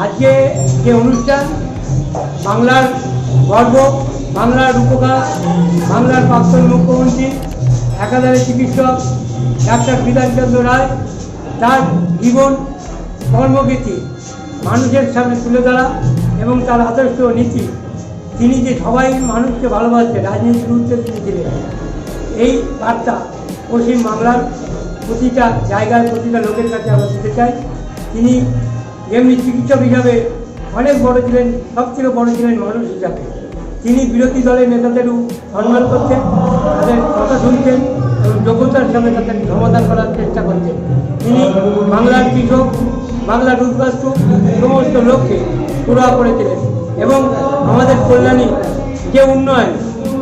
আজকে যে অনুষ্ঠান বাংলার গর্ব, বাংলার রূপকার, বাংলার প্রাক্তন মুখ্যমন্ত্রী, একাধারে চিকিৎসক, ডাক্তার বিধানচন্দ্র রায়, তার জীবন কর্মকীর্তি মানুষের সামনে তুলে ধরা এবং তার আদর্শ নীতি। তিনি যে সবাই মানুষকে ভালোবাসতেন রাজনীতির উত্তর তিনি ছিলেন। এই বার্তা পশ্চিম বাংলার প্রতিটা জায়গায় প্রতিটা লোকের কাছে আমরা দিতে চাই। তিনি এমনি চিকিৎসক হিসাবে অনেক বড় ছিলেন সব থেকে বড় ছিলেন মানুষ হিসাবে। তিনি বিরোধী দলের নেতাদেরও সম্মান করছেন তাদের কথা শুনছেন এবং যোগ্যতার সামনে তাদের সমাধান করার চেষ্টা করছেন তিনি বাংলার কৃষক, বাংলার উদ্বাস্তু সমস্ত লোককে পুরা করেছিলেন এবং আমাদের কল্যাণী যে উন্নয়ন,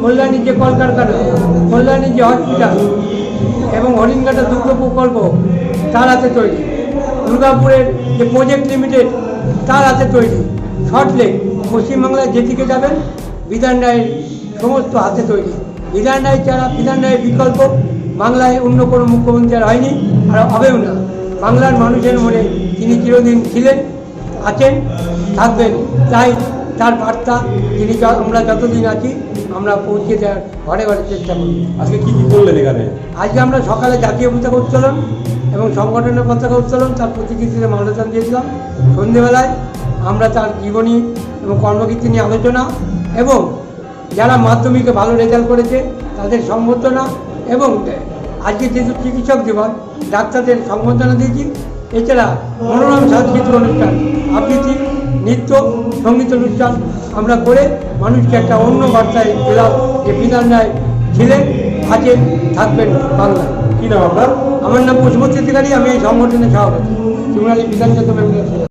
কল্যাণী যে কলকারখানা, কল্যাণী যে হসপিটাল এবং হরিণঘাটা দুর্গ প্রকল্প তার হাতে তৈরি দুর্গাপুরের যে প্রজেক্ট লিমিটেড তার হাতে তৈরি। শর্টলেক পশ্চিমবাংলায় যেদিকে যাবেন বিধান রায়ের সমস্ত হাতে তৈরি। বিধান রায় ছাড়া বিধান রায়ের বিকল্প বাংলায় অন্য কোনো মুখ্যমন্ত্রী আর হয়নি আর হবেও না। বাংলার মানুষের মনে তিনি চিরদিন ছিলেন আছেন থাকবেন। তাই তার বার্তা তিনি আমরা যতদিন আছি আমরা পৌঁছে দেওয়ার ঘরে ঘরে চেষ্টা করি আজকে কি কি করলেন এখানে? আজকে আমরা সকালে জাতীয় পতাকা উত্তোলন এবং সংগঠনের পতাকা উত্তোলন তার প্রতিকৃতিতে মাল্যদান দিয়েছিলাম। সন্ধেবেলায় আমরা তার জীবনী এবং কর্মকীর্তি নিয়ে আলোচনা এবং যারা মাধ্যমিকে ভালো রেজাল্ট করেছে, তাদের সম্বর্ধনা এবং আজকে যেহেতু চিকিৎসক দিবস, ডাক্তারদের সম্বর্ধনা দিয়েছি। এছাড়া মনোরম সাংস্কৃতিক অনুষ্ঠান, আবৃত্তি, নৃত্য, সংগীত অনুষ্ঠান আমরা করে মানুষকে একটা অন্য বার্তায় দিলাম যে বিধান রায় ছিলেন আছেন থাকবেন বাংলায়। কি নাম আপনার? আমার নাম পুষ্প অধিকারী আমি এই সংগঠনের সভাপতি। শিবরালী বিধানচন্দ্র মেমোরিয়াল